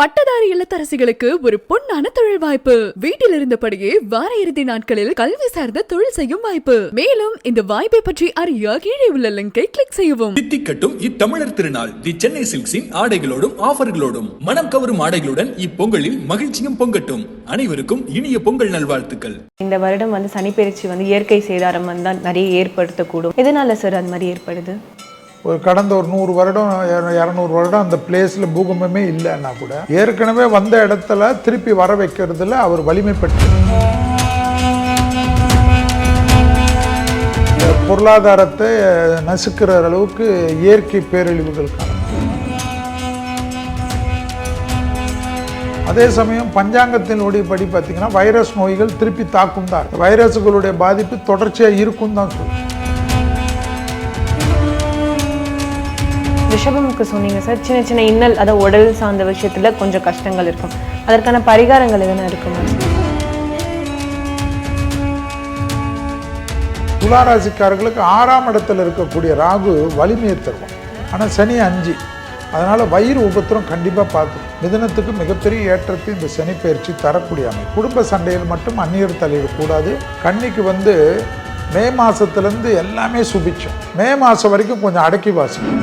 பட்டதாரி இல்லத்தரசிகளுக்கு ஒரு பொன்னான தொழில் வாய்ப்பு. வீட்டில் இருந்தபடியே வார இறுதி நாட்களில் கல்வி சார்ந்த தொழில் செய்யும் வாய்ப்பு. மேலும் இந்த வாய்ப்பை பற்றி அறிய கீழே உள்ள லிங்கை கிளிக் செய்யவும். தித்திக்கட்டும் இத்தமிழர் திருநாள். தி சென்னை சில்க்ஸின் ஆடைகளோடும் ஆஃபர்களோடும். மனம் கவரும் ஆடைகளுடன் இப்பொங்கலில் மகிழ்ச்சியும் பொங்கட்டும். அனைவருக்கும் இனிய பொங்கல் நல்வாழ்த்துக்கள். இந்த வருடம் வந்து சனிப்பெயர்ச்சி வந்து இயற்கை சேதாரம் வந்து நிறைய ஏற்படுத்தக்கூடும். எதனால சார் அந்த மாதிரி ஏற்படுது? ஒரு கடந்த ஒரு நூறு வருடம் இரநூறு வருடம் அந்த பிளேஸில் பூகம்பமே இல்லைன்னா கூட ஏற்கனவே வந்த இடத்துல திருப்பி வர வைக்கிறதுல அவர் வலிமை பெற்று. இந்த பொருளாதாரத்தை நசுக்கிற அளவுக்கு இயற்கை பேரழிவுகள் அதே சமயம் பஞ்சாங்கத்தினுடைய படி பார்த்தீங்கன்னா வைரஸ் நோய்கள் திருப்பி தாக்கும் தான். வைரஸுகளுடைய பாதிப்பு தொடர்ச்சியாக இருக்கும் தான் சொல்லுவோம் ரிஷபமுக்கு சொன்னீங்க சார். சின்ன சின்ன இன்னல் அதாவது உடல் சார்ந்த விஷயத்தில் கொஞ்சம் கஷ்டங்கள் இருக்கும். அதற்கான பரிகாரங்கள் எதனா இருக்குமா? துளாராசிக்காரர்களுக்கு ஆறாம் இடத்துல இருக்கக்கூடிய ராகு வலிமையை தருவோம் ஆனால் சனி அஞ்சு. அதனால் வயிறு உபத்திரம் கண்டிப்பாக பார்த்து மிதனத்துக்கு மிகப்பெரிய ஏற்றத்தை இந்த சனி பயிற்சி தரக்கூடிய அமை குடும்ப சண்டையில் மட்டும் அந்நியர் தலையிடக்கூடாது கன்னிக்கு வந்து மே மாதத்துலேருந்து எல்லாமே சுபிச்சம். மே மாதம் வரைக்கும் கொஞ்சம் அடக்கி வாசிக்கும்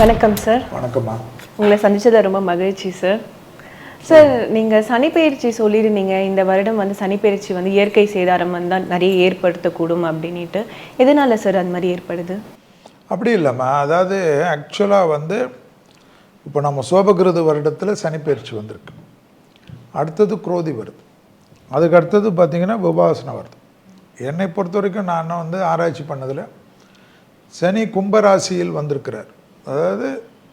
வணக்கம் சார் வணக்கம்மா. உங்களை சந்திச்சதுல ரொம்ப மகிழ்ச்சி சார் சார் நீங்க சனிப்பெயர்ச்சி சொல்லியிருந்தீங்க. இந்த வருடம் வந்து சனிப்பெயர்ச்சி வந்து இயற்கை சேதாரம் வந்து நிறைய ஏற்படுத்தக்கூடும் அப்படின்ட்டு எதனால சார் அந்த மாதிரி ஏற்படுது? அப்படி இல்லைம்மா. அதாவது ஆக்சுவலாக வந்து இப்போ நம்ம சோபகிருத வருடத்தில் சனிப்பெயர்ச்சி வந்திருக்கு. அடுத்தது குரோதி வருது. அதுக்கு அடுத்தது பார்த்திங்கன்னா விபாசனம் வருது. என்னை பொறுத்த வரைக்கும் நான் வந்து ஆராய்ச்சி பண்ணதில் சனி கும்பராசியில் வந்திருக்கிறார். அதாவது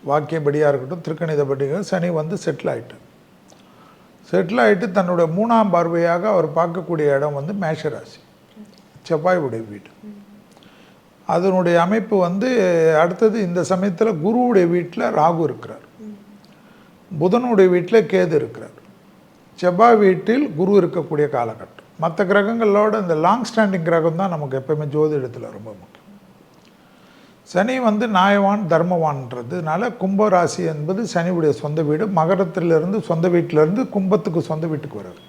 வாக்கியப்படியாக இருக்கட்டும் திருக்கணிதப்படியாக சனி வந்து செட்டில் ஆகிட்டு செட்டில் ஆகிட்டு தன்னுடைய மூணாம் பார்வையாக அவர் பார்க்கக்கூடிய இடம் வந்து மேஷராசி. செவ்வாயுடைய வீடு. அதனுடைய அமைப்பு வந்து அடுத்தது இந்த சமயத்தில் குருவுடைய வீட்டில் ராகு இருக்கிறார். புதனுடைய வீட்டில் கேது இருக்கிறார். செவ்வாய் வீட்டில் குரு இருக்கக்கூடிய காலகட்டம். மற்ற கிரகங்களோட இந்த லாங் ஸ்டாண்டிங் கிரகம் தான் நமக்கு எப்பயுமே ஜோதிடத்தில் ரொம்ப முக்கியம். சனி வந்து நாயவான் தர்மவான்றதுனால கும்ப ராசி என்பது சனியுடைய சொந்த வீடு. மகரத்திலிருந்து சொந்த வீட்டிலேருந்து கும்பத்துக்கு சொந்த வீட்டுக்கு வர்றது.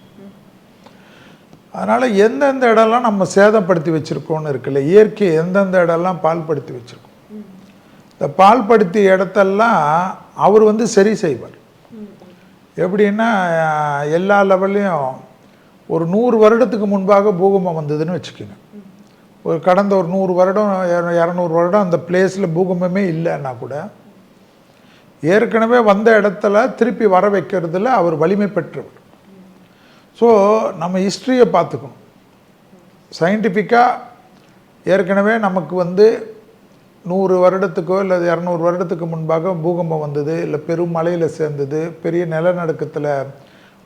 அதனால் எந்தெந்த இடம்லாம் நம்ம சேதப்படுத்தி வச்சுருக்கோன்னு இருக்குல்ல இயற்கை எந்தெந்த இடம்லாம் பால்படுத்தி வச்சுருக்கோம். இந்த பால்படுத்திய இடத்தெல்லாம் அவர் வந்து சரி செய்வார். எப்படின்னா எல்லா லெவல்லையும் ஒரு நூறு வருடத்துக்கு முன்பாக பூகம்பம் வந்ததுன்னு வச்சுக்கோங்க. ஒரு கடந்த ஒரு நூறு வருடம் இர- இரநூறு வருடம் அந்த பிளேஸில் பூகம்பமே இல்லைன்னா கூட ஏற்கனவே வந்த இடத்துல திருப்பி வர வைக்கிறதுல அவர் வலிமை பெற்றவர். ஸோ நம்ம ஹிஸ்ட்ரியை பார்த்துக்கணும். சயின்டிஃபிக்காக ஏற்கனவே நமக்கு வந்து நூறு வருடத்துக்கோ இல்லை இரநூறு வருடத்துக்கு முன்பாக பூகம்பம் வந்தது இல்லை பெரும் மலையில் சேர்ந்தது பெரிய நிலநடுக்கத்தில்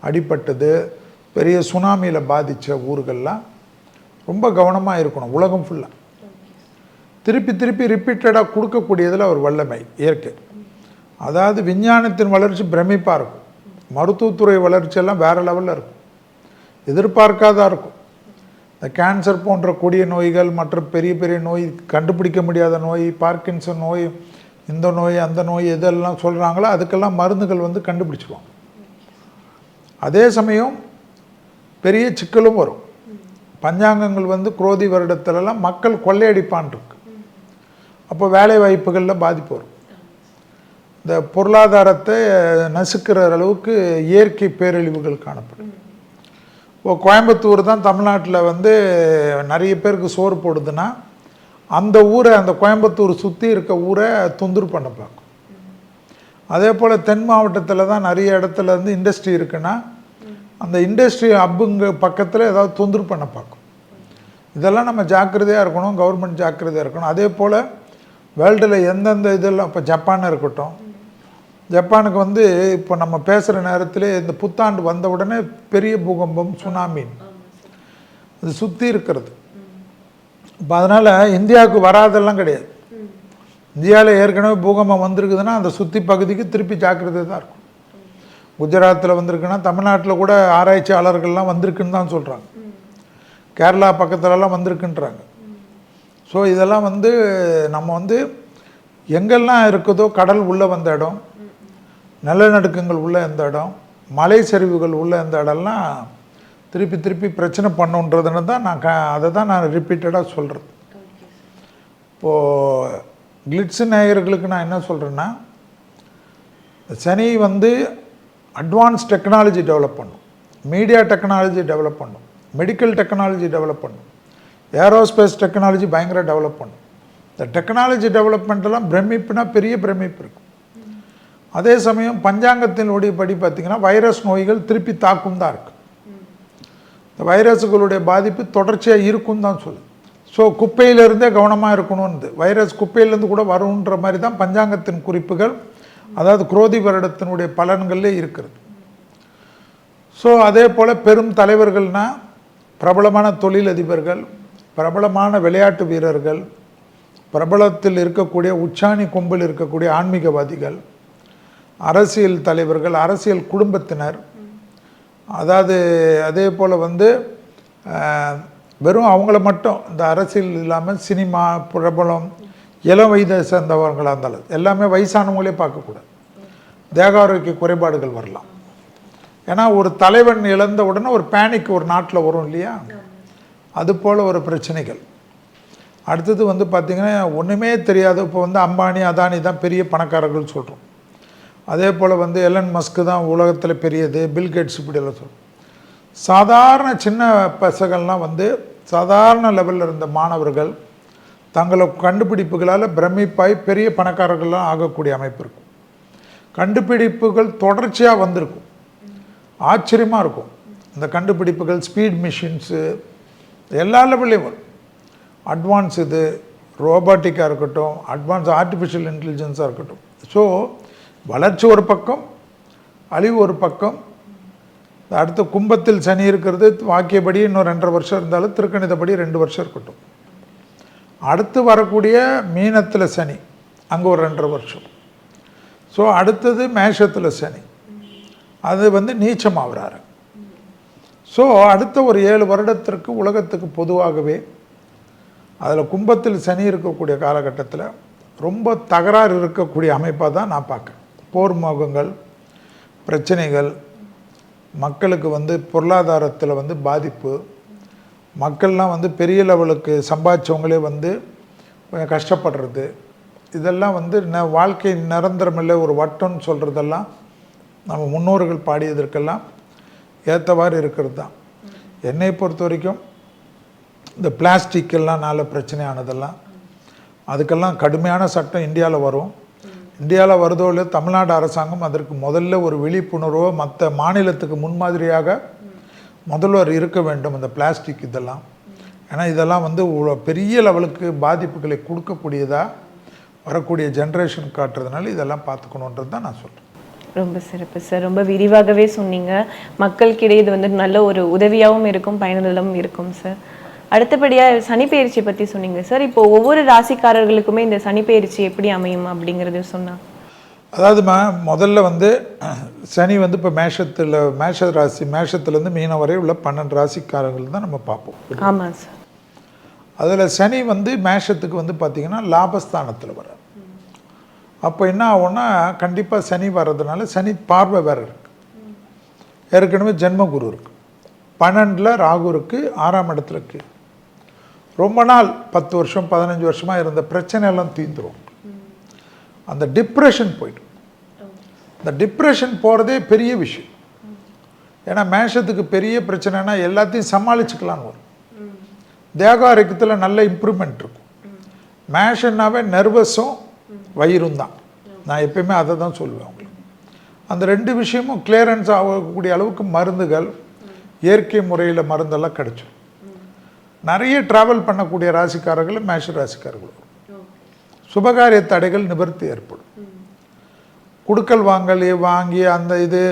அடிபட்டது பெரிய சுனாமியில் பாதித்த ஊர்கள்லாம் ரொம்ப கவனமாக இருக்கணும் உலகம் ஃபுல்லாக திருப்பி திருப்பி ரிப்பீட்டடாக கொடுக்கக்கூடியதில் ஒரு வல்லமை இயற்கை. அதாவது விஞ்ஞானத்தின் வளர்ச்சி பிரமிப்பாக இருக்கும். மருத்துவத்துறை வளர்ச்சியெல்லாம் வேறு லெவலில் இருக்கும். எதிர்பார்க்காதா இருக்கும். இந்த கேன்சர் போன்ற கொடிய நோய்கள் மற்ற பெரிய பெரிய நோய் கண்டுபிடிக்க முடியாத நோய் பார்க்கின்சன் நோய் இந்த நோய் அந்த நோய் எதெல்லாம் சொல்கிறாங்களோ அதுக்கெல்லாம் மருந்துகள் வந்து கண்டுபிடிச்சிருவாங்க. அதே சமயம் பெரிய சிக்கலும் வரும். பஞ்சாங்கங்கள் வந்து குரோதி வருடத்துலலாம் மக்கள் கொள்ளையடிப்பான் இருக்கு அப்போ வேலை வாய்ப்புகளில் பாதிப்பு வரும். இந்த பொருளாதாரத்தை நசுக்கிற அளவுக்கு இயற்கை பேரழிவுகள் காணப்படும். இப்போ கோயம்புத்தூர் தான் தமிழ்நாட்டில் வந்து நிறைய பேருக்கு சோறு போடுதுன்னா அந்த ஊரை அந்த கோயம்புத்தூர் சுற்றி இருக்க ஊரை தொந்தர் பண்ண பார்க்கும். அதே போல் தென் மாவட்டத்தில் தான் நிறைய இடத்துல வந்து இண்டஸ்ட்ரி இருக்குன்னா அந்த இண்டஸ்ட்ரி ஹப்புங்க பக்கத்தில் ஏதாவது தொந்தரவு பண்ண பார்க்கும். இதெல்லாம் நம்ம ஜாக்கிரதையாக இருக்கணும் கவர்மெண்ட் ஜாக்கிரதையாக இருக்கணும். அதே போல் வேர்ல்டில் எந்தெந்த இதெல்லாம் இப்போ ஜப்பான் இருக்கட்டும். ஜப்பானுக்கு வந்து இப்போ நம்ம பேசுகிற நேரத்தில் இந்த புத்தாண்டு வந்த உடனே பெரிய பூகம்பம் சுனாமி அது சுற்றி இருக்கிறது. இப்போ அதனால் இந்தியாவுக்கு வராதெல்லாம் கிடையாது. இந்தியாவில் ஏற்கனவே பூகம்பம் வந்திருக்குதுன்னா அந்த சுற்றி பகுதிக்கு திருப்பி ஜாக்கிரதை தான் இருக்கும். குஜராத்தில் வந்திருக்குன்னா தமிழ்நாட்டில் கூட ஆராய்ச்சியாளர்கள்லாம் வந்திருக்குன்னு தான் சொல்கிறாங்க கேரளா பக்கத்துலலாம் வந்திருக்குன்றாங்க. ஸோ இதெல்லாம் வந்து நம்ம வந்து எங்கெல்லாம் இருக்குதோ கடல் உள்ளே வந்த இடம் நிலநடுக்கங்கள் உள்ளே எந்த இடம் மலை சரிவுகள் உள்ள எந்த இடம்லாம் திருப்பி திருப்பி பிரச்சனை பண்ணுன்றதுன்னு தான் நான் க அதை தான் நான் ரிப்பீட்டடாக சொல்கிறது இப்போது கிளிட்ஸ் நேயர்களுக்கு நான் என்ன சொல்கிறேன்னா சனி வந்து அட்வான்ஸ் டெக்னாலஜி டெவலப் பண்ணும். மீடியா டெக்னாலஜி டெவலப் பண்ணும். மெடிக்கல் டெக்னாலஜி டெவலப் பண்ணும். ஏரோஸ்பேஸ் டெக்னாலஜி பயங்கர டெவலப் பண்ணும். இந்த டெக்னாலஜி டெவலப்மெண்ட்டெல்லாம் பிரமிப்புனா பெரிய பிரமிப்பு இருக்கும். அதே சமயம் பஞ்சாங்கத்தினுடைய படி பார்த்திங்கன்னா வைரஸ் நோய்கள் திருப்பி தாக்கும் தான் இருக்குது இந்த வைரஸுகளுடைய பாதிப்பு தொடர்ச்சியாக இருக்கும் தான் சொல்லுது. ஸோ குப்பையிலிருந்தே கவனமாக இருக்கணும்னு வைரஸ் குப்பையிலேருந்து கூட வரும்ன்ற மாதிரி தான் பஞ்சாங்கத்தின் குறிப்புகள் அதாவது குரோதி வருடத்தினுடைய பலன்கள்லே இருக்கிறது. ஸோ அதே போல் பெரும் தலைவர்கள்னா பிரபலமான தொழிலதிபர்கள் பிரபலமான விளையாட்டு வீரர்கள் பிரபலத்தில் இருக்கக்கூடிய உச்சாணி கொம்பில் இருக்கக்கூடிய ஆன்மீகவாதிகள் அரசியல் தலைவர்கள் அரசியல் குடும்பத்தினர் அதாவது அதே போல் வந்து வெறும் அவங்கள மட்டும் இந்த அரசியல் இல்லாமல் சினிமா பிரபலம் இளம் வயதை சேர்ந்தவர்களாக இருந்தாலும் எல்லாமே வயசானவங்களே பார்க்கக்கூடாது. தேக ஆரோக்கிய குறைபாடுகள் வரலாம். ஏன்னா ஒரு தலைவன் இழந்த உடனே ஒரு பேனிக் ஒரு நாட்டில் வரும் இல்லையா? அது போல் ஒரு பிரச்சனைகள். அடுத்தது வந்து பார்த்திங்கன்னா ஒன்றுமே தெரியாது இப்போ வந்து அம்பானி அதானி தான் பெரிய பணக்காரர்கள் சொல்கிறோம் அதே போல் வந்து எலன் மஸ்க்கு தான் உலகத்தில் பெரியது பில் கேட்ஸ் இப்படியெல்லாம் சொல்கிறோம் சாதாரண சின்ன பசங்கள்லாம் வந்து சாதாரண லெவலில் இருந்த மாணவர்கள் தங்களை கண்டுபிடிப்புகளால் பிரமிப்பாய் பெரிய பணக்காரர்கள்லாம் ஆகக்கூடிய அமைப்பு இருக்கும். கண்டுபிடிப்புகள் தொடர்ச்சியாக வந்திருக்கும். ஆச்சரியமாக இருக்கும். இந்த கண்டுபிடிப்புகள் ஸ்பீட் மிஷின்ஸு எல்லா லெவல்லையும் வரும். அட்வான்ஸ் இது ரோபாட்டிக்காக இருக்கட்டும் அட்வான்ஸ் ஆர்டிஃபிஷியல் இன்டெலிஜென்ஸாக இருக்கட்டும். ஸோ வளர்ச்சி ஒரு பக்கம் அழிவு ஒரு பக்கம். அடுத்த கும்பத்தில் சனி இருக்கிறது வாக்கியபடி இன்னும் ரெண்டரை வருஷம் இருந்தாலும் திருக்கணிதப்படி ரெண்டு வருஷம் இருக்கட்டும். அடுத்து வரக்கூடிய மீனத்தில் சனி அங்கே ஒரு ரெண்டரை வருஷம். ஸோ அடுத்தது மேஷத்தில் சனி. அது வந்து நீச்சமாகிறாரு ஸோ அடுத்த ஒரு ஏழு வருடத்திற்கு உலகத்துக்கு பொதுவாகவே அதில் கும்பத்தில் சனி இருக்கக்கூடிய காலகட்டத்தில் ரொம்ப தகராறு இருக்கக்கூடிய அமைப்பாக தான் நான் பார்க்குறேன். போர் மோகங்கள் பிரச்சனைகள் மக்களுக்கு வந்து பொருளாதாரத்தில் வந்து பாதிப்பு மக்கள்லாம் வந்து பெரிய லெவலுக்கு சம்பாதிச்சவங்களே வந்து கொஞ்சம் கஷ்டப்படுறது. இதெல்லாம் வந்து ந வாழ்க்கை நிரந்தரமில்லை ஒரு வட்டம்னு சொல்கிறதெல்லாம் நம்ம முன்னோர்கள் பாடியதற்கெல்லாம் ஏற்றவாறு இருக்கிறது தான். என்னை பொறுத்த வரைக்கும் இந்த பிளாஸ்டிக் எல்லாம் நால பிரச்சனையானதெல்லாம் அதுக்கெல்லாம் கடுமையான சட்டம் இந்தியாவில் வரும். இந்தியாவில் வருதோ இல்லை தமிழ்நாடு அரசாங்கம் அதற்கு முதல்ல ஒரு விழிப்புணர்வோ மற்ற மாநிலத்துக்கு முன்மாதிரியாக முதல்வர் இருக்க வேண்டும் இந்த பிளாஸ்டிக் இதெல்லாம். ஏன்னா இதெல்லாம் வந்து பெரிய லெவலுக்கு பாதிப்புகளை கொடுக்கக்கூடியதாக வரக்கூடிய ஜென்ரேஷன் காட்டுறதுனால இதெல்லாம் பார்த்துக்கணுன்றது தான் நான் சொல்கிறேன் ரொம்ப சிறப்பு சார். ரொம்ப விரிவாகவே சொன்னீங்க. மக்களுக்கிடையே இது வந்து நல்ல ஒரு உதவியாகவும் இருக்கும் பயனுள்ளதாகவும் இருக்கும் சார். அடுத்தபடியாக சனிப்பெயர்ச்சி பற்றி சொன்னீங்க சார். இப்போ ஒவ்வொரு ராசிக்காரர்களுக்குமே இந்த சனிப்பெயர்ச்சி எப்படி அமையும் அப்படிங்கறது சொன்னால் அதாவதுமா முதல்ல வந்து சனி வந்து இப்போ மேஷத்தில் மேஷ ராசி மேஷத்துலேருந்து மீனம் வரை உள்ள பன்னெண்டு ராசிக்காரர்கள் தான் நம்ம பார்ப்போம். ஆமா சார் அதில் சனி வந்து மேஷத்துக்கு வந்து பார்த்திங்கன்னா லாபஸ்தானத்தில் வர அப்போ என்ன ஆகும்னா கண்டிப்பாக சனி வர்றதுனால சனி பார்வை வேறு இருக்கு. ஏற்கனவே ஜென்மகுரு இருக்கு. பன்னெண்டில் ராகு இருக்கு ஆறாம் இடத்துல இருக்கு. ரொம்ப நாள் பத்து வருஷம் பதினஞ்சு வருஷமாக இருந்த பிரச்சனை எல்லாம் தீந்துரும். அந்த டிப்ரெஷன் போய்டும். இந்த டிப்ரெஷன் போகிறதே பெரிய விஷயம். ஏன்னா மேஷத்துக்கு பெரிய பிரச்சனைனா எல்லாத்தையும் சமாளிச்சுக்கலான்னு வரும். தேக நல்ல இம்ப்ரூவ்மெண்ட் இருக்கும். மேஷன்னாவே நர்வஸும் வயிறும் தான். நான் எப்பயுமே அதை தான் சொல்லுவேன் உங்களுக்கு அந்த ரெண்டு விஷயமும் கிளியரன்ஸ் ஆகக்கூடிய அளவுக்கு மருந்துகள் இயற்கை முறையில் மருந்தெல்லாம் கிடச்சிடும். நிறைய ட்ராவல் பண்ணக்கூடிய ராசிக்காரர்கள் மேஷ ராசிக்காரர்களும். சுபகாரிய தடைகள் நிவர்த்தி ஏற்படும். கொடுக்கல் வாங்கல் வாங்கி அந்த இது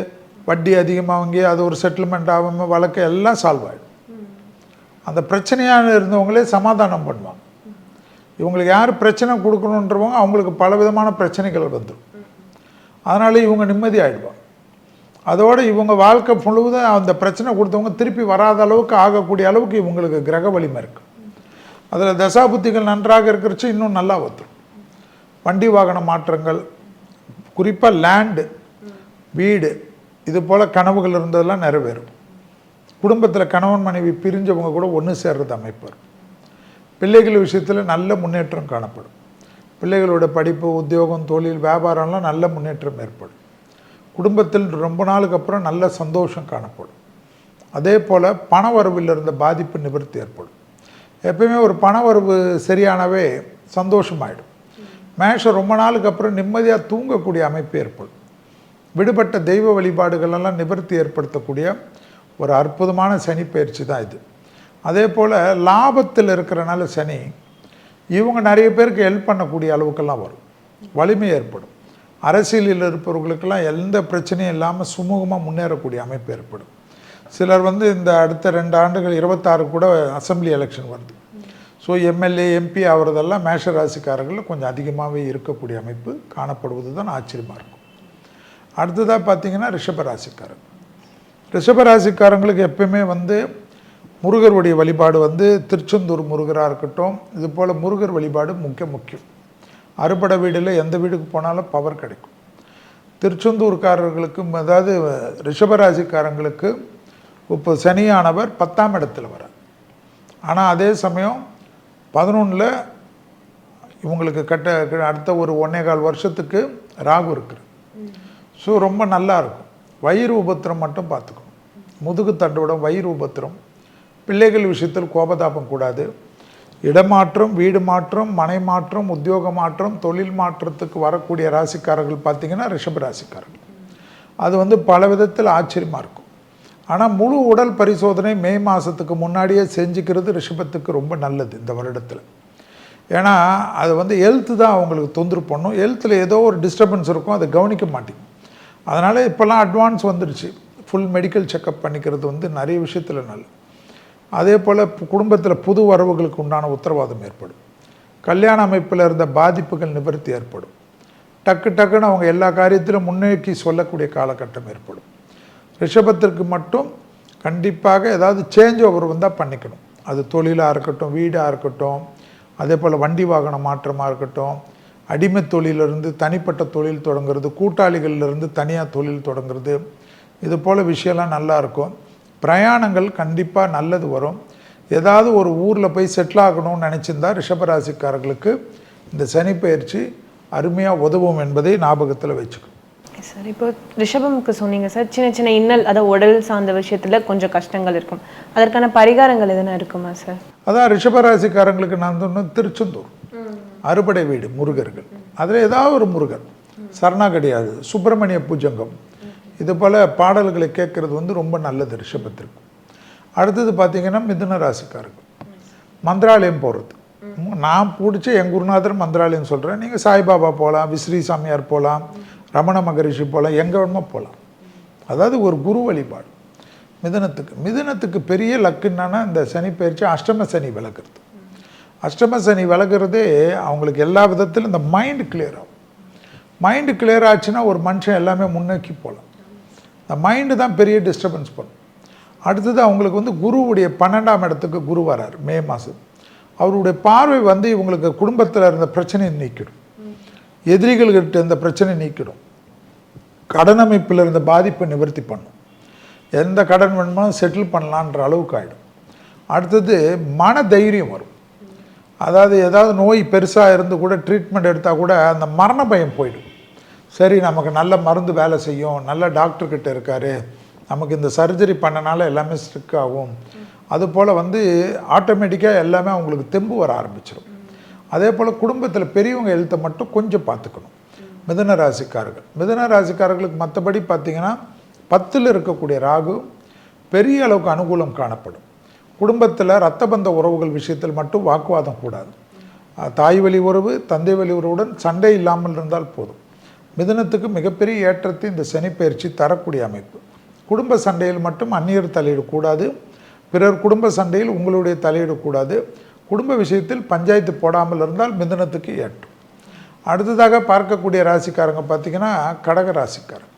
வட்டி அதிகமாக வாங்கி அது ஒரு செட்டில்மெண்ட் ஆகாமல் வழக்கு எல்லாம் சால்வ் ஆகிடும் அந்த பிரச்சனையாக இருந்தவங்களே சமாதானம் பண்ணுவாங்க. இவங்களுக்கு யார் பிரச்சனை கொடுக்கணுன்றவங்க அவங்களுக்கு பல விதமான பிரச்சனைகள் வந்துடும். அதனால் இவங்க நிம்மதி ஆகிடுவாங்க அதோடு இவங்க வாழ்க்கை முழுவதும் அந்த பிரச்சனை கொடுத்தவங்க திருப்பி வராத அளவுக்கு ஆகக்கூடிய அளவுக்கு இவங்களுக்கு கிரக வலிமை இருக்குது அதில் தசாபுத்திகள் நன்றாக இருக்கிறச்சு இன்னும் நல்லா வந்துடும் வண்டி வாகன மாற்றங்கள் குறிப்பாக லேண்டு வீடு இது போல் கனவுகள் இருந்ததெல்லாம் நிறைவேறும். குடும்பத்தில் கணவன் மனைவி பிரிஞ்சவங்க கூட ஒன்று சேர்றது அமைப்பார் பிள்ளைகள் விஷயத்தில் நல்ல முன்னேற்றம் காணப்படும். பிள்ளைகளோட படிப்பு உத்தியோகம் தொழில் வியாபாரம்லாம் நல்ல முன்னேற்றம் ஏற்படும். குடும்பத்தில் ரொம்ப நாளுக்கு அப்புறம் நல்ல சந்தோஷம் காணப்படும். அதே போல் பணவரவில் இருந்த பாதிப்பு நிவர்த்தி ஏற்படும். எப்பயுமே ஒரு பணவரவு சரியானவே சந்தோஷமாயிடும். மேஷம் ரொம்ப நாளுக்கு அப்புறம் நிம்மதியாக தூங்கக்கூடிய அமைப்பு ஏற்படும். விடுபட்ட தெய்வ வழிபாடுகள் எல்லாம் நிவர்த்தி ஏற்படுத்தக்கூடிய ஒரு அற்புதமான சனி பயிற்சி தான் இது. அதே போல் லாபத்தில் இருக்கிறனால சனி இவங்க நிறைய பேருக்கு ஹெல்ப் பண்ணக்கூடிய அளவுக்கெல்லாம் வரும். வலிமை ஏற்படும். அரசியலில் இருப்பவர்களுக்கெல்லாம் எந்த பிரச்சனையும் இல்லாமல் சுமூகமாக முன்னேறக்கூடிய அமைப்பு ஏற்படும். சிலர் வந்து இந்த அடுத்த ரெண்டு ஆண்டுகள் இருபத்தாறு கூட அசம்பிளி எலெக்ஷன் வருது. ஸோ எம்எல்ஏ எம்பி ஆகிறதெல்லாம் மேஷ ராசிக்காரர்களில் கொஞ்சம் அதிகமாகவே இருக்கக்கூடிய அமைப்பு காணப்படுவது தான் ஆச்சரியமாக இருக்கும். அடுத்ததாக பார்த்தீங்கன்னா ரிஷபராசிக்காரங்க ரிஷபராசிக்காரங்களுக்கு எப்பயுமே வந்து முருகருடைய வழிபாடு வந்து திருச்செந்தூர் முருகராக இருக்கட்டும் இது போல் முருகர் வழிபாடு முக்கிய முக்கியம். அறுபடை வீடில் எந்த வீடுக்கு போனாலும் பவர் கிடைக்கும். திருச்செந்தூர்காரர்களுக்கும் அதாவது ரிஷபராசிக்காரங்களுக்கு இப்போ சனியானவர் பத்தாம் இடத்துல வரார் ஆனால் அதே சமயம் பதினொன்றில் இவங்களுக்கு கட்ட அடுத்த ஒரு ஒன்னே கால் வருஷத்துக்கு ராகு இருக்குது ஸோ ரொம்ப நல்லா இருக்கும். வயிறு உபத்திரம் மட்டும் பார்த்துக்கணும். முதுகு தண்டுவிடம் வயிறு உபத்திரம். பிள்ளைகள் விஷயத்தில் கோபதாபம் கூடாது. இடமாற்றம் வீடு மாற்றம் மனை மாற்றம் உத்தியோக மாற்றம் தொழில் மாற்றத்துக்கு வரக்கூடிய ராசிக்காரர்கள் பார்த்திங்கன்னா ரிஷப ராசிக்காரர்கள். அது வந்து பல விதத்தில் ஆச்சரியமாக இருக்கும். ஆனால் முழு உடல் பரிசோதனை மே மாதத்துக்கு முன்னாடியே செஞ்சுக்கிறது ரிஷபத்துக்கு ரொம்ப நல்லது இந்த வருடத்தில். ஏன்னா அது வந்து ஹெல்த்து தான் அவங்களுக்கு தொந்தரவு பண்ணும். ஹெல்த்தில் ஏதோ ஒரு டிஸ்டர்பன்ஸ் இருக்கும் அதை கவனிக்க மாட்டேங்க அதனால் இப்போல்லாம் அட்வான்ஸ் வந்துடுச்சு ஃபுல் மெடிக்கல் செக்கப் பண்ணிக்கிறது வந்து நிறைய விஷயத்தில் நல்லது. அதே போல் குடும்பத்தில் புது வரவுகளுக்கு உண்டான உத்தரவாதம் ஏற்படும். கல்யாண அமைப்பில் இருந்த பாதிப்புகள் நிவர்த்தி ஏற்படும். டக்கு டக்குன்னு அவங்க எல்லா காரியத்திலும் முன்னோக்கி சொல்லக்கூடிய காலகட்டம் ஏற்படும். ரிஷபத்திற்கு மட்டும் கண்டிப்பாக ஏதாவது சேஞ்ச் ஓவர் வந்தால் பண்ணிக்கணும். அது தொழிலாக இருக்கட்டும் வீடாக இருக்கட்டும் அதே போல் வண்டி வாகன மாற்றமாக இருக்கட்டும் அடிமை தொழிலிருந்து தனிப்பட்ட தொழில் தொடங்குறது கூட்டாளிகளிலிருந்து தனியாக தொழில் தொடங்குறது இது போல் விஷயம்லாம் நல்லாயிருக்கும் பிரயாணங்கள் கண்டிப்பாக நல்லது வரும். ஏதாவது ஒரு ஊரில் போய் செட்டில் ஆகணும்னு நினச்சிருந்தா ரிஷபராசிக்காரர்களுக்கு இந்த சனி பயிற்சி அருமையாக உதவும் என்பதை ஞாபகத்தில் வச்சுக்கணும். சார் இப்போ ரிஷபமுக்கு சொன்னீங்க சார் சின்ன சின்ன இன்னல் அதாவது உடல் சார்ந்த விஷயத்தில் கொஞ்சம் கஷ்டங்கள் இருக்கும். அதற்கான பரிகாரங்கள் எதுனா இருக்குமா சார் அதான் ரிஷபராசிக்காரங்களுக்கு நான் சொன்ன திருச்செந்தூர். அறுபடை வீடு முருகர்கள். அதில் ஏதாவது ஒரு முருகர் சரணாகடியாது சுப்பிரமணிய பூஜங்கம். இது போல் பாடல்களை கேட்குறது வந்து ரொம்ப நல்லது ரிஷபத்திற்கு. அடுத்தது பார்த்தீங்கன்னா மிதுன ராசிக்காரர்கள். மந்திராலயம் போகிறது நான் பிடிச்ச என் குருநாதர் மந்திராலயம் சொல்கிறேன் நீங்கள் சாய்பாபா போகலாம் விஸ்ரீ சாமியார் போகலாம் ரமண மகரிஷி போகலாம் எங்கே வேணுமோ போகலாம் அதாவது ஒரு குரு வழிபாடு. மிதனத்துக்கு மிதனத்துக்கு பெரிய லக்கு என்னன்னா இந்த சனி பயிற்சி அஷ்டம சனி விளக்குறது. அஷ்டம சனி விளக்குறதே அவங்களுக்கு எல்லா விதத்திலும் இந்த மைண்டு கிளியர் ஆகும். மைண்டு கிளியர் ஆச்சுன்னா ஒரு மனுஷன் எல்லாமே முன்னோக்கி போகலாம் இந்த மைண்டு தான் பெரிய டிஸ்டர்பன்ஸ் பண்ணும். அடுத்தது அவங்களுக்கு வந்து குருவுடைய பன்னெண்டாம் இடத்துக்கு குரு வரார் மே மாதம் அவருடைய பார்வை வந்து இவங்களுக்கு குடும்பத்தில் இருந்த பிரச்சனையை நீக்கிடும். எதிரிகள்கிட்ட இந்த பிரச்சனை நீக்கிடும். கடன் அமைப்பில் இருந்த பாதிப்பை நிவர்த்தி பண்ணும். எந்த கடன் வேணுமோ செட்டில் பண்ணலான்ற அளவுக்கு ஆகிடும் அடுத்தது மன தைரியம் வரும். அதாவது ஏதாவது நோய் பெருசாக இருந்து கூட ட்ரீட்மெண்ட் எடுத்தால் கூட அந்த மரண பயம் போயிடும். சரி நமக்கு நல்ல மருந்து வேலை செய்யும். நல்ல டாக்டர்கிட்ட இருக்கார். நமக்கு இந்த சர்ஜரி பண்ணனால எல்லாமே ஸ்ட்ரிக் ஆகும். அதுபோல் வந்து ஆட்டோமேட்டிக்காக எல்லாமே அவங்களுக்கு தெம்பு வர ஆரம்பிச்சிடும் அதே போல் குடும்பத்தில் பெரியவங்க எழுத்தை மட்டும் கொஞ்சம் பார்த்துக்கணும். மிதன ராசிக்காரர்கள். மிதன ராசிக்காரர்களுக்கு மற்றபடி பார்த்தீங்கன்னா பத்தில் இருக்கக்கூடிய ராகு பெரிய அளவுக்கு அனுகூலம் காணப்படும். குடும்பத்தில் ரத்த பந்த உறவுகள் விஷயத்தில் மட்டும் வாக்குவாதம் கூடாது. தாய் வழி உறவு தந்தை வழி உறவுடன் சண்டை இல்லாமல் இருந்தால் போதும். மிதுனத்துக்கு மிகப்பெரிய ஏற்றத்தை இந்த சனிப்பயிற்சி தரக்கூடிய அமைப்பு. குடும்ப சண்டையில் மட்டும் அந்நியர் தலையிடக்கூடாது. பிறர் குடும்ப சண்டையில் உங்களுடைய தலையிடக்கூடாது. குடும்ப விஷயத்தில் பஞ்சாயத்து போடாமல் இருந்தால் மிதனத்துக்கு ஏற்றும் அடுத்ததாக பார்க்கக்கூடிய ராசிக்காரங்க பார்த்தீங்கன்னா கடக ராசிக்காரங்க.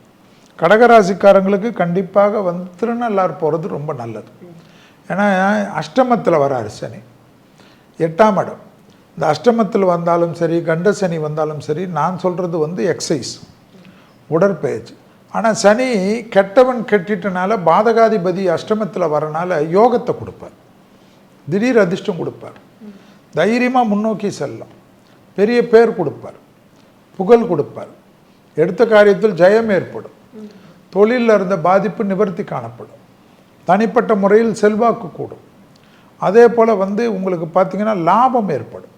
கடக ராசிக்காரங்களுக்கு கண்டிப்பாக வந்து திருநள்ளார் போகிறது ரொம்ப நல்லது. ஏன்னா அஷ்டமத்தில் வராரு சனி. எட்டாம் இடம். இந்த அஷ்டமத்தில் வந்தாலும் சரி கண்ட சனி வந்தாலும் சரி நான் சொல்கிறது வந்து எக்ஸசைஸ் உடற்பயிற்சி. ஆனால் சனி கெட்டவன் கெட்டிட்டனால பாதகாதிபதி அஷ்டமத்தில் வரனால யோகத்தை கொடுப்பார். திடீர் அதிர்ஷ்டம் கொடுப்பார். தைரியமாக முன்னோக்கி செல்லும் பெரிய பேர் கொடுப்பார். புகழ் கொடுப்பார். எடுத்த காரியத்தில் ஜெயம் ஏற்படும். தொழிலில் இருந்த பாதிப்பு நிவர்த்தி காணப்படும். தனிப்பட்ட முறையில் செல்வாக்கு கூடும். அதே போல் வந்து உங்களுக்கு பார்த்தீங்கன்னா லாபம் ஏற்படும்.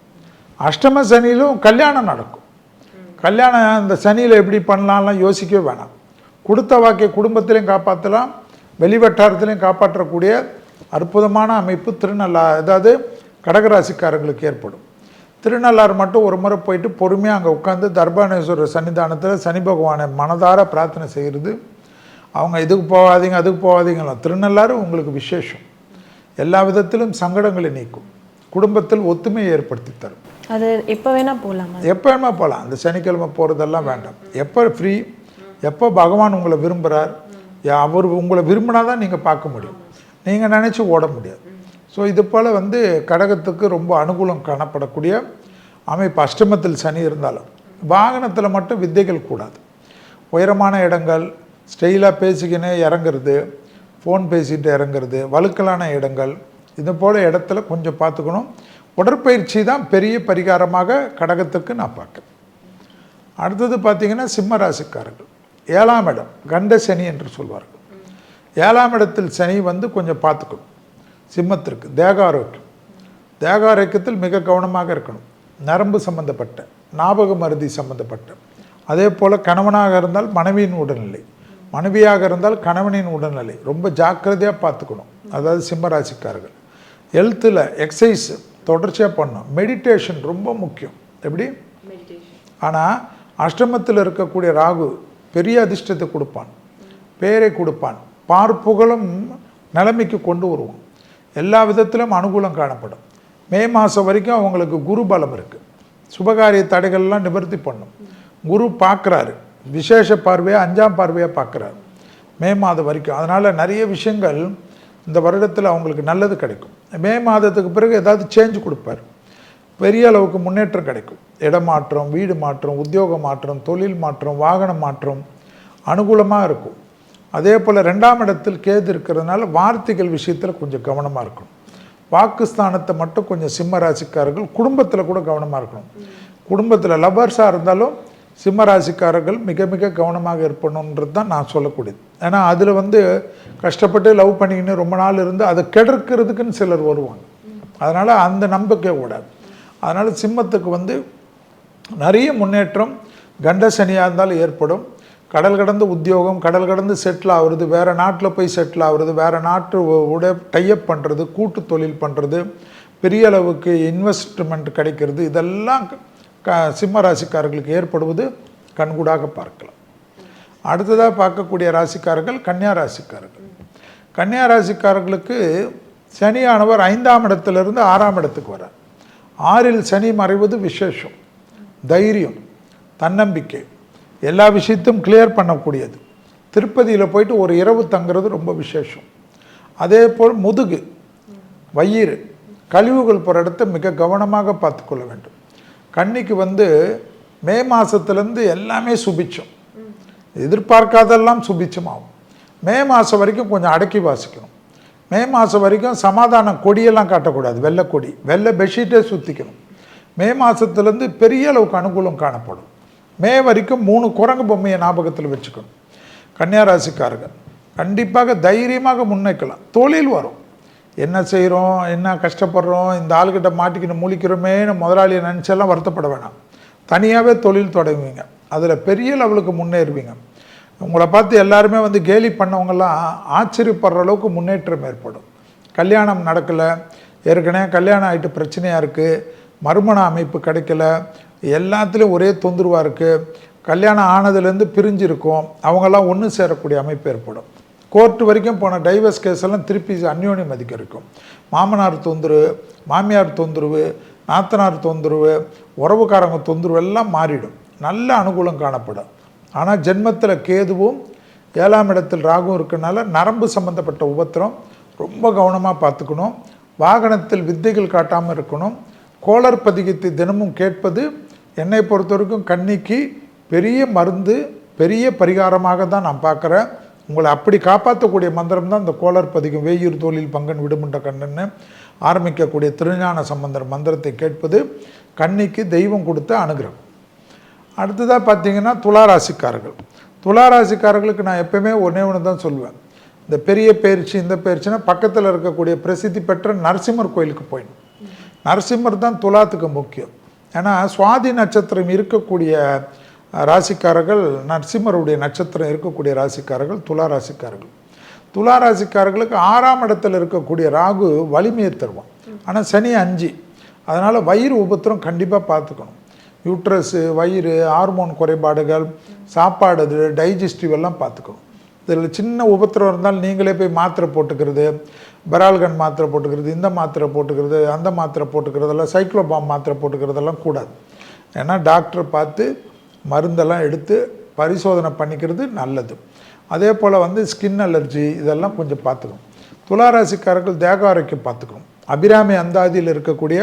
அஷ்டம சனியிலும் கல்யாணம் நடக்கும். கல்யாணம் அந்த சனியில் எப்படி பண்ணலாம்லாம் யோசிக்கவே வேணாம். கொடுத்த வாக்கை குடும்பத்திலையும் காப்பாற்றலாம் வெளிவட்டாரத்திலையும் காப்பாற்றக்கூடிய அற்புதமான அமைப்பு திருநள்ளா அதாவது கடகராசிக்காரங்களுக்கு ஏற்படும். திருநள்ளாறு மட்டும் ஒரு முறை போயிட்டு பொறுமையாக அங்கே உட்காந்து தர்பானேஸ்வரர் சன்னிதானத்தில் சனி பகவானை மனதார பிரார்த்தனை செய்கிறது அவங்க இதுக்கு போகாதீங்க அதுக்கு போகாதீங்களாம் திருநள்ளாறு உங்களுக்கு விசேஷம். எல்லா விதத்திலும் சங்கடங்களை நீக்கும். குடும்பத்தில் ஒத்துமையை ஏற்படுத்தி தரும். அது எப்போ வேணா போகலாமா எப்போ வேணுமா போகலாம் அந்த சனிக்கிழமை போகிறதெல்லாம் வேண்டாம். எப்போ ஃப்ரீ எப்போ பகவான் உங்களை விரும்புகிறார் அவர் உங்களை விரும்பினா தான் நீங்கள் பார்க்க முடியும். நீங்கள் நினச்சி ஓட முடியாது. ஸோ இது போல் வந்து கடகத்துக்கு ரொம்ப அனுகூலம் காணப்படக்கூடிய அமைப்பு. அஷ்டமத்தில் சனி இருந்தாலும் வாகனத்தில் மட்டும் வித்தைகள் கூடாது. உயரமான இடங்கள் ஸ்டெயிலாக பேசிக்கினே இறங்குறது ஃபோன் பேசிகிட்டு இறங்குறது வழுக்கலான இடங்கள் இது போல் இடத்துல கொஞ்சம் பார்த்துக்கணும். உடற்பயிற்சி தான் பெரிய பரிகாரமாக கடகத்துக்கு நான் பார்க்குறேன். அடுத்தது பார்த்தீங்கன்னா சிம்ம ராசிக்காரர்கள். ஏழாம் இடம் கண்ட சனி என்று சொல்வார்கள். ஏழாம் இடத்தில் சனி வந்து கொஞ்சம் பார்த்துக்கணும் சிம்மத்திற்கு தேக ஆரோக்கியம் தேக ஆரோக்கியத்தில் மிக கவனமாக இருக்கணும். நரம்பு சம்பந்தப்பட்ட ஞாபக மருதி சம்பந்தப்பட்ட. அதே போல் கணவனாக இருந்தால் மனைவியின் உடல்நிலை. மனைவியாக இருந்தால் கணவனின் உடல்நிலை. ரொம்ப ஜாக்கிரதையாக பார்த்துக்கணும். அதாவது சிம்மராசிக்காரர்கள். ஹெல்த்தில் எக்ஸசைஸ் தொடர்ச்சியாக பண்ணணும். மெடிடேஷன் ரொம்ப முக்கியம். எப்படி? ஆனால் அஷ்டமத்தில் இருக்கக்கூடிய ராகு பெரிய அதிர்ஷ்டத்தை கொடுப்பான். பேரை கொடுப்பான். பார்ப்புகளும் நிலைமைக்கு கொண்டு வருவோம். எல்லா விதத்திலும் அனுகூலம் காணப்படும். மே மாதம் வரைக்கும் அவங்களுக்கு குரு பலம் இருக்குது சுபகாரிய தடைகள்லாம் நிவர்த்தி பண்ணும். குரு பார்க்குறாரு. விசேஷ பார்வையாக அஞ்சாம் பார்வையாக பார்க்குறாரு. மே மாதம் வரைக்கும். அதனால் நிறைய விஷயங்கள் இந்த வருடத்தில் அவங்களுக்கு நல்லது கிடைக்கும். மே மாதத்துக்கு பிறகு ஏதாவது சேஞ்ச் கொடுப்பார். பெரிய அளவுக்கு முன்னேற்றம் கிடைக்கும். இடமாற்றம் வீடு மாற்றம் உத்தியோக மாற்றம் தொழில் மாற்றம் வாகனம் மாற்றம் அனுகூலமாக இருக்கும். அதே போல் ரெண்டாம் இடத்தில் கேது இருக்கிறதுனால வார்த்தைகள் விஷயத்தில் கொஞ்சம் கவனமாக இருக்கணும். வாக்குஸ்தானத்தை மட்டும் கொஞ்சம் சிம்ம ராசிக்காரர்கள் குடும்பத்தில் கூட கவனமாக இருக்கணும். குடும்பத்தில் லவர்ஸாக இருந்தாலும் சிம்ம ராசிக்காரர்கள் மிக மிக கவனமாக இருப்பணுன்றது தான் நான் சொல்லக்கூடியது. ஏன்னா அதில் வந்து கஷ்டப்பட்டு லவ் பண்ணிக்கின்னு ரொம்ப நாள் இருந்து அதை கெடுக்கிறதுக்குன்னு சிலர் வருவாங்க. அதனால் அந்த நம்பிக்கை கூடாது அதனால் சிம்மத்துக்கு வந்து நிறைய முன்னேற்றம் கண்ட சனியாக இருந்தாலும் ஏற்படும். கடல் கடந்து உத்தியோகம் கடல் கடந்து செட்டில் ஆகுறது வேறு நாட்டில் போய் செட்டில் ஆகுறது வேறு நாட்டு உட டைப் பண்ணுறது கூட்டு தொழில் பண்ணுறது பெரிய அளவுக்கு இன்வெஸ்ட்மெண்ட் கிடைக்கிறது இதெல்லாம் க சிம்ம ராசிக்காரர்களுக்கு ஏற்படுவது கண்கூடாக பார்க்கலாம். அடுத்ததாக பார்க்கக்கூடிய ராசிக்காரர்கள் கன்னியா ராசிக்காரர்கள். கன்னியா ராசிக்காரர்களுக்கு சனியானவர் ஐந்தாம் இடத்திலிருந்து ஆறாம் இடத்துக்கு வரார் ஆறில் சனி மறைவது விசேஷம் தைரியம் தன்னம்பிக்கை. எல்லா விஷயத்தையும் கிளியர் பண்ணக்கூடியது. திருப்பதியில் போயிட்டு ஒரு இரவு தங்குறது ரொம்ப விசேஷம். அதே போல் முதுகு வயிறு கழிவுகள் போகிற இடத்த மிக கவனமாக பார்த்துக்கொள்ள வேண்டும். கன்னிக்கு வந்து மே மாதத்துலேருந்து எல்லாமே சுபிச்சம். எதிர்பார்க்காதெல்லாம் சுபிச்சமாகும். மே மாதம் வரைக்கும் கொஞ்சம் அடக்கி வாசிக்கணும். மே மாதம் வரைக்கும் சமாதான கொடியெல்லாம் காட்டக்கூடாது. வெள்ளை கொடி வெள்ளை பெட்ஷீட்டே சுற்றிக்கணும் மே மாதத்துலேருந்து பெரிய அளவுக்கு அனுகூலம் காணப்படும். மே வரைக்கும் மூணு குரங்கு பொம்மையை ஞாபகத்தில் வச்சுக்கணும். கன்னியாராசிக்காரர்கள். கண்டிப்பாக தைரியமாக முன்னைக்கலாம் தொழில் வரும். என்ன செய்கிறோம் என்ன கஷ்டப்படுறோம்? இந்த ஆளுக்கிட்ட மாட்டிக்கிட்டு முழிக்கிறோமேன்னு முதலாளியை நினச்செல்லாம் வருத்தப்பட வேணாம். தனியாகவே தொழில் தொடங்குவீங்க. அதில் பெரிய லெவலுக்கு முன்னேறுவீங்க. உங்களை பார்த்து எல்லாருமே வந்து கேலி பண்ணவங்கெல்லாம் ஆச்சரியப்படுற அளவுக்கு முன்னேற்றம் ஏற்படும். கல்யாணம் நடக்கலை. ஏற்கனவே கல்யாணம் ஆகிட்டு பிரச்சனையாக இருக்குது மறுமண அமைப்பு கிடைக்கல. எல்லாத்துலேயும் ஒரே தொந்தரவாக இருக்குது கல்யாணம் ஆனதுலேருந்து பிரிஞ்சிருக்கும். அவங்கெல்லாம் ஒன்று சேரக்கூடிய அமைப்பு ஏற்படும். கோர்ட்டு வரைக்கும் போன டைவர்ஸ் கேஸ் எல்லாம் திருப்பி அந்யோன்யம் மதிக்க இருக்கும் மாமனார் தொந்தரவு மாமியார் தொந்தரவு நாத்தனார் தொந்தரவு உறவுக்காரங்க தொந்தரவு எல்லாம் மாறிடும். நல்ல அனுகூலம் காணப்படும். ஆனால் ஜென்மத்தில் கேதுவும் ஏழாம் இடத்தில் ராகும் இருக்கனால நரம்பு சம்பந்தப்பட்ட உபத்திரம் ரொம்ப கவனமாக பார்த்துக்கணும். வாகனத்தில் வித்தைகள் காட்டாமல் இருக்கணும். கோளர் பதிகத்தை தினமும் கேட்பது என்னை பொறுத்த வரைக்கும் கண்ணிக்கு பெரிய மருந்து பெரிய பரிகாரமாக தான் நான் பார்க்குறேன். உங்களை அப்படி காப்பாற்றக்கூடிய மந்திரம் தான் இந்த கோளர் பதிக்கும் வேயூர் தோழில் பங்கன் விடுமுண்ட கண்ணன்னு ஆரம்பிக்கக்கூடிய திருஞான சம்பந்தர் மந்திரத்தை கேட்பது கண்ணிக்கு தெய்வம் கொடுத்த அனுகிரகம். அடுத்ததாக பார்த்தீங்கன்னா துளாராசிக்காரர்கள். துளாராசிக்காரர்களுக்கு நான் எப்பயுமே ஒன்றே ஒன்று தான் சொல்லுவேன் இந்த பெரிய பயிற்சி இந்த பயிற்சினா பக்கத்தில் இருக்கக்கூடிய பிரசித்தி பெற்ற நரசிம்மர் கோயிலுக்கு போயிடும் நரசிம்மர் தான் துலாத்துக்கு முக்கியம். ஏன்னா சுவாதி நட்சத்திரம் இருக்கக்கூடிய ராசிக்காரர்கள் நரசிம்மருடைய நட்சத்திரம் இருக்கக்கூடிய ராசிக்காரர்கள் துலா ராசிக்காரர்கள். துலா ராசிக்காரர்களுக்கு ஆறாம் இடத்துல இருக்கக்கூடிய ராகு வலிமையை தருவான். ஆனால் சனி அஞ்சு. அதனால் வயிறு உபத்திரம் கண்டிப்பாக பார்த்துக்கணும். யூட்ரஸு வயிறு ஹார்மோன் குறைபாடுகள் சாப்பாடு டைஜஸ்டிவ் எல்லாம் பார்த்துக்கணும். இதில் சின்ன உபத்திரம் இருந்தால் நீங்களே போய் மாத்திரை போட்டுக்கிறது பெரால்கன் மாத்திரை போட்டுக்கிறது இந்த மாத்திரை போட்டுக்கிறது அந்த மாத்திரை போட்டுக்கிறதெல்லாம் சைக்ளோபாம் மாத்திரை போட்டுக்கிறதெல்லாம் கூடாது. ஏன்னா டாக்டர் பார்த்து மருந்தெல்லாம் எடுத்து பரிசோதனை பண்ணிக்கிறது நல்லது. அதே போல் வந்து ஸ்கின் அலர்ஜி இதெல்லாம் கொஞ்சம் பார்த்துக்கணும். துளாராசிக்காரர்கள் தேக ஆரோக்கியம் பார்த்துக்கணும். அபிராமி அந்தாதியில் இருக்கக்கூடிய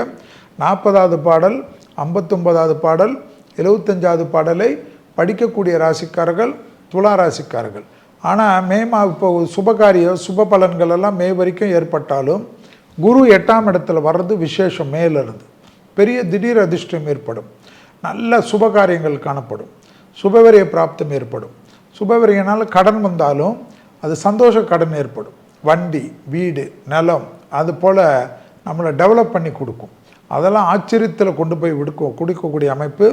நாற்பதாவது பாடல் ஐம்பத்தொம்பதாவது பாடல் எழுபத்தஞ்சாவது பாடலை படிக்கக்கூடிய ராசிக்காரர்கள் துளா ராசிக்காரர்கள் ஆனால் மே மா இப்போ சுபகாரிய சுப பலன்கள் எல்லாம் மே வரைக்கும் ஏற்பட்டாலும் குரு எட்டாம் இடத்துல வர்றது விசேஷம் மேலிருந்து பெரிய திடீர் அதிர்ஷ்டம் ஏற்படும். நல்ல சுபகாரியங்கள் காணப்படும். சுபவரிய பிராப்தம் ஏற்படும். சுபவரியனால் கடன் வந்தாலும் அது சந்தோஷ கடன் ஏற்படும். வண்டி வீடு நிலம் அது போல் நம்மளை டெவலப் பண்ணி கொடுக்கும். அதெல்லாம் ஆச்சரியத்தில் கொண்டு போய் விடுக்கும் கொடுக்கக்கூடிய அமைப்பு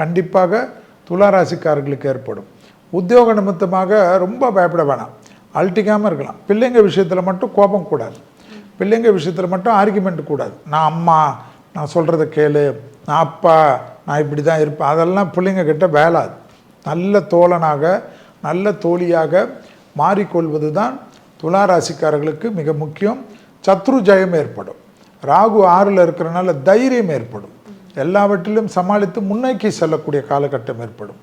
கண்டிப்பாக துளாராசிக்காரர்களுக்கு ஏற்படும். உத்தியோக நிமித்தமாக ரொம்ப பயப்பட வேணாம். அழட்டிக்காமல் இருக்கலாம். பிள்ளைங்க விஷயத்தில் மட்டும் கோபம் கூடாது. பிள்ளைங்க விஷயத்தில் மட்டும் ஆர்குமெண்ட் கூடாது. நான் அம்மா நான் சொல்கிறத கேளு. நான் அப்பா நான் இப்படி தான் இருப்பேன். அதெல்லாம் பிள்ளைங்க கிட்ட வேலாது நல்ல தோழனாக நல்ல தோழியாக மாறிக்கொள்வது தான் துளாராசிக்காரர்களுக்கு மிக முக்கியம். சத்ரு ஜெயம் ஏற்படும். ராகு ஆறில் இருக்கிறனால தைரியம் ஏற்படும். எல்லாவற்றிலும் சமாளித்து முன்னோக்கி செல்லக்கூடிய காலகட்டம் ஏற்படும்.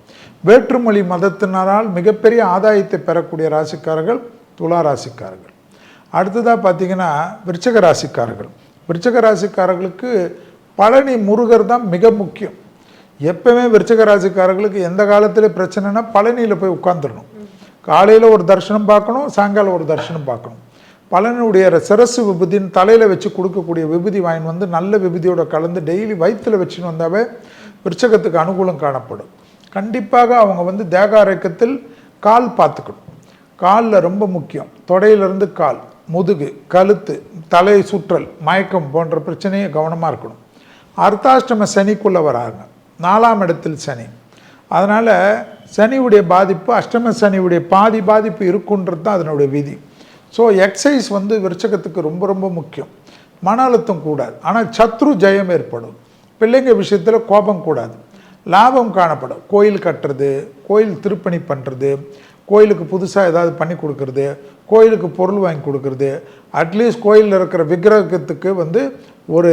வேற்றுமொழி மதத்தினரால் மிகப்பெரிய ஆதாயத்தை பெறக்கூடிய ராசிக்காரர்கள் துலா ராசிக்காரர்கள். அடுத்ததாக பார்த்தீங்கன்னா விருச்சக ராசிக்காரர்கள். விருச்சக ராசிக்காரர்களுக்கு பழனி முருகர் தான் மிக முக்கியம். எப்பவுமே விருச்சக ராசிக்காரர்களுக்கு எந்த காலத்தில் பிரச்சனைனா பழனியில் போய் உட்காந்துடணும் காலையில் ஒரு தரிசனம் பார்க்கணும் சாயங்காலம் ஒரு தரிசனம் பார்க்கணும். பழனியுடைய சிரசு விபூதின்னு தலையில் வச்சு கொடுக்கக்கூடிய விபூதி வாங்கி வந்து நல்ல விபூதியோட கலந்து டெய்லி வயிற்றில் வச்சுன்னு வந்தாவே விருச்சகத்துக்கு அனுகூலம் காணப்படும். கண்டிப்பாக அவங்க வந்து தேகாரக்கத்தில் கால் பார்த்துக்கணும். காலில் ரொம்ப முக்கியம். தொடையிலிருந்து கால் முதுகு கழுத்து தலை சுற்றல் மயக்கம் போன்ற பிரச்சனையை கவனமாக இருக்கணும். அர்த்தாஷ்டம சனிக்குள்ளே வராங்க. நாலாம் இடத்தில் சனி. அதனால் சனியுடைய பாதிப்பு அஷ்டம சனியுடைய பாதி பாதிப்பு இருக்குன்றது தான் அதனுடைய விதி. ஸோ எக்ஸசைஸ் வந்து விருச்சகத்துக்கு ரொம்ப ரொம்ப முக்கியம். மன அழுத்தம் கூடாது. ஆனால் சத்ரு ஜெயம் ஏற்படும். பிள்ளைங்க விஷயத்தில் கோபம் கூடாது. லாபம் காணப்படும். கோயில் கட்டுறது கோயில் திருப்பணி பண்ணுறது கோயிலுக்கு புதுசாக ஏதாவது பண்ணி கொடுக்கறது கோயிலுக்கு பொருள் வாங்கி கொடுக்கறது அட்லீஸ்ட் கோயிலில் இருக்கிற விக்கிரகத்துக்கு வந்து ஒரு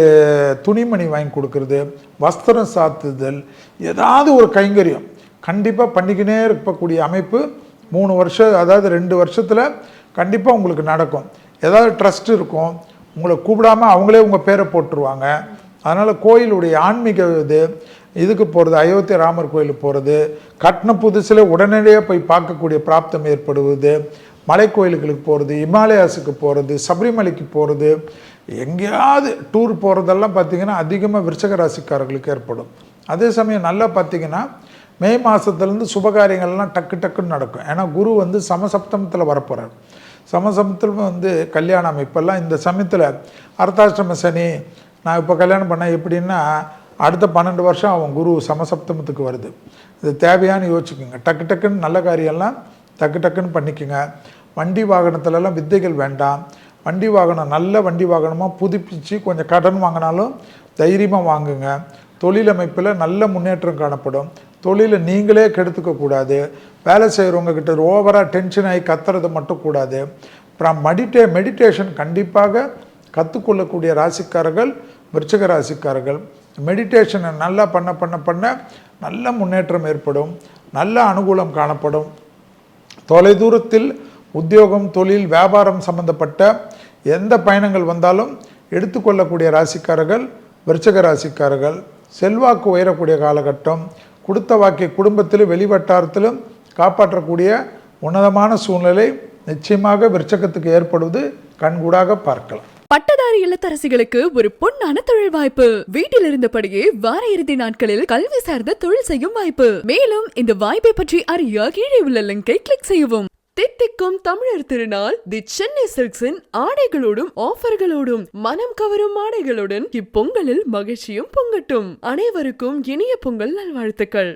துணிமணி வாங்கி கொடுக்கறது வஸ்திரம் சாத்துதல் ஏதாவது ஒரு கைங்கரியம். கண்டிப்பாக பண்ணிக்கினே இருக்கக்கூடிய அமைப்பு மூணு வருஷம் அதாவது ரெண்டு வருஷத்தில் கண்டிப்பாக உங்களுக்கு நடக்கும். ஏதாவது ட்ரஸ்ட் இருக்கும் உங்களை கூப்பிடாம அவங்களே உங்கள் பேரை போட்டுருவாங்க. அதனால் கோயிலுடைய ஆன்மீக இது இதுக்கு போகிறது அயோத்தி ராமர் கோயிலுக்கு போகிறது கட்டின புதுசில் உடனடியாக போய் பார்க்கக்கூடிய பிராப்தம் ஏற்படுவது மலை கோயிலுகளுக்கு போகிறது இமாலயாஸுக்கு போகிறது சபரிமலைக்கு போகிறது எங்கேயாவது டூர் போகிறதெல்லாம் பார்த்திங்கன்னா அதிகமாக விருச்சக ராசிக்காரர்களுக்கு ஏற்படும். அதே சமயம் நல்லா பார்த்தீங்கன்னா மே மாதத்துலேருந்து சுபகாரியங்கள்லாம் டக்கு டக்குன்னு நடக்கும். ஏன்னா குரு வந்து சமசப்தமத்தில் வரப்போகிறார் சமசப்தம் வந்து கல்யாணம் இப்போல்லாம் இந்த சமயத்தில் அர்த்தாஷ்டம சனி நான் இப்போ கல்யாணம் பண்ணேன் எப்படின்னா அடுத்த பன்னெண்டு வருஷம் அவன் குரு சமசப்தமத்துக்கு வருது. இது தேவையான்னு யோசிச்சுக்கோங்க. டக்கு டக்குன்னு நல்ல காரியம்லாம் டக்கு டக்குன்னு பண்ணிக்கோங்க. வண்டி வாகனத்துலலாம் வித்தைகள் வேண்டாம். வண்டி வாகனம் நல்ல வண்டி வாகனமாக புதுப்பிச்சு கொஞ்சம் கடன் வாங்கினாலும் தைரியமாக வாங்குங்க. தொழிலமைப்பில் நல்ல முன்னேற்றம் காணப்படும். தொழிலை நீங்களே கெடுத்துக்க கூடாது. வேலை செய்கிறவங்கக்கிட்ட ஓவராக டென்ஷன் ஆகி கத்துறது மட்டும் கூடாது. அப்புறம் மெடிடே மெடிடேஷன் கண்டிப்பாக கற்றுக்கொள்ளக்கூடிய ராசிக்காரர்கள் விருச்சக ராசிக்காரர்கள். மெடிடேஷனை நல்லா பண்ண பண்ண பண்ண நல்ல முன்னேற்றம் ஏற்படும். நல்ல அனுகூலம் காணப்படும். தொலைதூரத்தில் உத்தியோகம் தொழில் வியாபாரம் சம்பந்தப்பட்ட எந்த பயணங்கள் வந்தாலும் எடுத்துக்கொள்ளக்கூடிய ராசிக்காரர்கள் விருச்சக ராசிக்காரர்கள் செல்வாக்கு உயரக்கூடிய காலகட்டம் கொடுத்த வாக்கை குடும்பத்திலும் வெளிவட்டாரத்திலும் காப்பாற்றக்கூடிய உன்னதமான சூழ்நிலை நிச்சயமாக விருச்சகத்துக்கு ஏற்படுவது. கண்கூடாக பார்க்கலாம். பட்டதாரி இல்லத்தரசிகளுக்கு ஒரு பொன்னான தொழில் வாய்ப்பு. வீட்டில் இருந்தபடியே வார இறுதி நாட்களில் கல்வி சார்ந்த தொழில் செய்யும் வாய்ப்பு. மேலும் இந்த வாய்ப்பை பற்றி அறிய கீழே உள்ள லிங்கை கிளிக் செய்யவும். தித்திக்கும் தமிழர் திருநாள் தி சென்னை சில்க்ஸின் ஆடைகளோடும் ஆஃபர்களோடும் மனம் கவரும் ஆடைகளுடன் இப்பொங்கலில் மகிழ்ச்சியும் பொங்கட்டும். அனைவருக்கும் இனிய பொங்கல் நல்வாழ்த்துக்கள்.